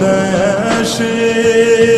দেশে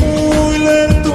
muy lento.